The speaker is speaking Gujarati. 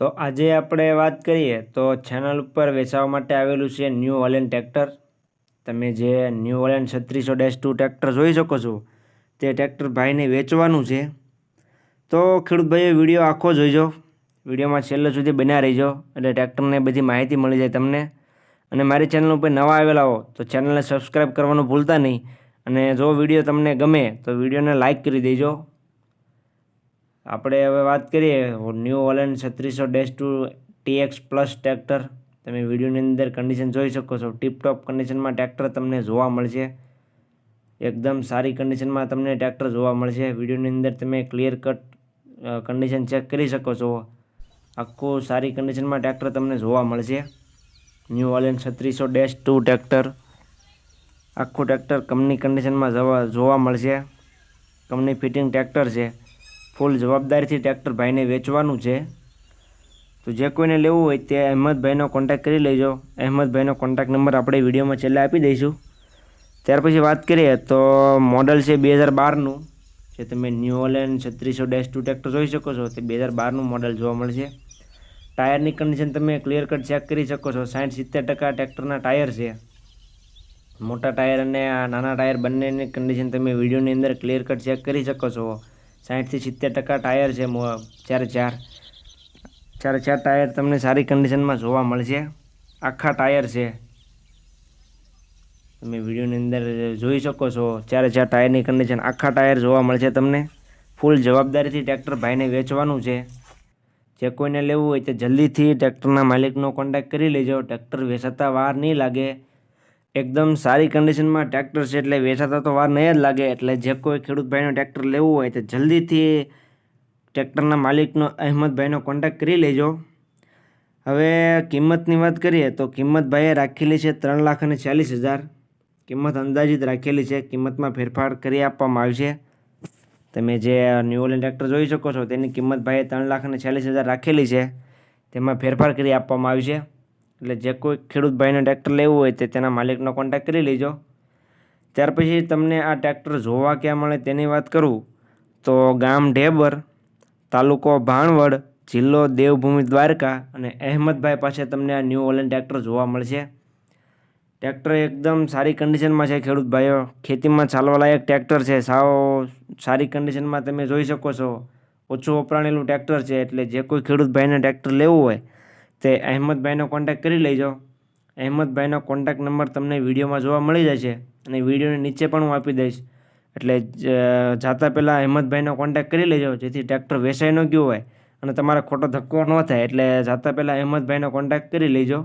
તો આજે આપણે વાત કરીએ તો ચેનલ ઉપર વેચાવા માટે આવેલું છે ન્યૂ હોલેન્ડ ટ્રેક્ટર તમે જે ન્યૂ હોલેન્ડ છત્રીસો ડેશ ટુ ટ્રેક્ટર જોઈ શકો છો, તે ટ્રેક્ટર ભાઈને વેચવાનું છે. તો ખેડૂતભાઈએ વીડિયો આખો જોઈજો. વિડીયોમાં છેલ્લે સુધી બન્યા રહીજો એટલે ટ્રેક્ટરને બધી માહિતી મળી જાય તમને. અને મારી ચેનલ ઉપર નવા આવેલા હો તો ચેનલને સબસ્ક્રાઈબ કરવાનું ભૂલતા નહીં. અને જો વીડિયો તમને ગમે તો વિડીયોને લાઇક કરી દેજો. આપણે હવે વાત કરીએ New Holland છત્રીસો dash two TX plus tractor તમે વિડીયોની અંદર કન્ડિશન જોઈ શકો છો. ટીપટોપ કન્ડિશનમાં ટ્રેક્ટર તમને જોવા મળશે. એકદમ સારી કન્ડિશનમાં તમને ટ્રેક્ટર જોવા મળશે. વિડીયોની અંદર તમે ક્લિયર કટ કન્ડિશન ચેક કરી શકો છો. આખું સારી કન્ડિશનમાં ટ્રેક્ટર તમને જોવા મળશે. ન્યૂ ઓલેન્ડ છત્રીસો ડેશ ટુ ટ્રેક્ટર આખું ટ્રેક્ટર કંપની કન્ડિશનમાં જોવા મળશે. કંપની ફિટિંગ ટ્રેક્ટર છે. ફૂલ જવાબદારીથી ટ્રેક્ટર ભાઈને વેચવાનું છે. તો જે કોઈને લેવું હોય તે અહેમદભાઈનો કોન્ટેક્ટ કરી લેજો. અહેમદભાઈનો કોન્ટેક્ટ નંબર આપણે વિડીયોમાં છેલ્લે આપી દઈશું. ત્યાર પછી વાત કરીએ તો મોડલ છે બે હજાર બારનું જે તમે ન્યૂ ઓલેન્ડ છત્રીસો ડેશ ટુ ટ્રેક્ટર જોઈ શકો છો. તે બે હજાર બારનું મોડલ જોવા મળશે. ટાયરની કન્ડિશન તમે ક્લિયર કટ ચેક કરી શકો છો. સાઠ સિત્તેર ટકા ટ્રેક્ટરના ટાયર છે. મોટા ટાયર અને નાના ટાયર બંનેની કન્ડિશન તમે વિડીયોની અંદર ક્લિયર કટ ચેક કરી શકો છો. સાઠથી સિત્તેર ટકા ટાયર છે ચારે ચાર. ચારે ચાર ટાયર તમને સારી કન્ડિશનમાં જોવા મળશે. આખા ટાયર છે. તમે વિડીયોની અંદર જોઈ શકો છો, ચારે ચાર ટાયરની કન્ડિશન આખા ટાયર જોવા મળશે તમને. ફૂલ જવાબદારીથી ટ્રેક્ટર ભાઈને વેચવાનું છે. જે કોઈને લેવું હોય તે જલ્દીથી ટ્રેક્ટરના માલિકનો કોન્ટેક્ટ કરી લેજો. ટ્રેક્ટર વેચાતા વાર નહીં લાગે. એકદમ સારી કન્ડિશનમાં ટ્રેક્ટર છે એટલે વેચાતા તો વાર નહીં જ લાગે. એટલે જે કોઈ ખેડૂત ભાઈનો ટ્રેક્ટર લેવું હોય તે જલ્દીથી ટ્રેક્ટરના માલિકનો અહેમદભાઈનો કોન્ટેક્ટ કરી લેજો. હવે કિંમતની વાત કરીએ તો કિંમત ભાઈએ રાખેલી છે ત્રણ લાખ અને ચાલીસ હજાર. કિંમત અંદાજિત રાખેલી છે. કિંમતમાં ફેરફાર કરી આપવામાં આવશે. તમે જે ન્યૂ ઓલેન્ડ ટ્રેક્ટર જોઈ શકો છો તેની કિંમત ભાઈએ ત્રણ લાખ અને ચાલીસ હજાર રાખેલી છે. તેમાં ફેરફાર કરી આપવામાં આવશે. એટલે જે કોઈ ખેડૂત ભાઈને ટ્રેક્ટર લેવું હોય તે તેના માલિકનો કોન્ટેક્ટ કરી લેજો. ત્યાર પછી તમને આ ટ્રેક્ટર જોવા ક્યાં મળે તેની વાત કરું, તો ગામ ઢેબર, તાલુકો ભાણવડ, જિલ્લો દેવભૂમિ દ્વારકા અને અહેમદભાઈ પાસે તમને આ ન્યૂ ઓલેન ટ્રેક્ટર જોવા મળશે. ટ્રેક્ટર એકદમ સારી કન્ડિશનમાં છે ખેડૂત ભાઈઓ. ખેતીમાં ચાલવાલાયક ટ્રેક્ટર છે. સાવ સારી કન્ડિશનમાં તમે જોઈ શકો છો. ઓછું વપરાણેલું ટ્રેક્ટર છે. એટલે જે કોઈ ખેડૂત ભાઈને ટ્રેક્ટર લેવું હોય તે અહેમદભાઈનો કોન્ટેક્ટ કરી લેજો. અહેમદભાઈનો કોન્ટેક્ટ નંબર તમને વિડીયોમાં જોવા મળી જશે અને વિડીયોની નીચે પણ હું આપી દઈશ. એટલે જાતા પહેલાં અહેમદભાઈનો કોન્ટેક્ટ કરી લેજો, જેથી ટ્રેક્ટર વેચાઈ ન ગયું હોય અને તમારે ખોટો ધક્કો ન થાય. એટલે જાતા પહેલાં અહેમદભાઈનો કોન્ટેક્ટ કરી લેજો.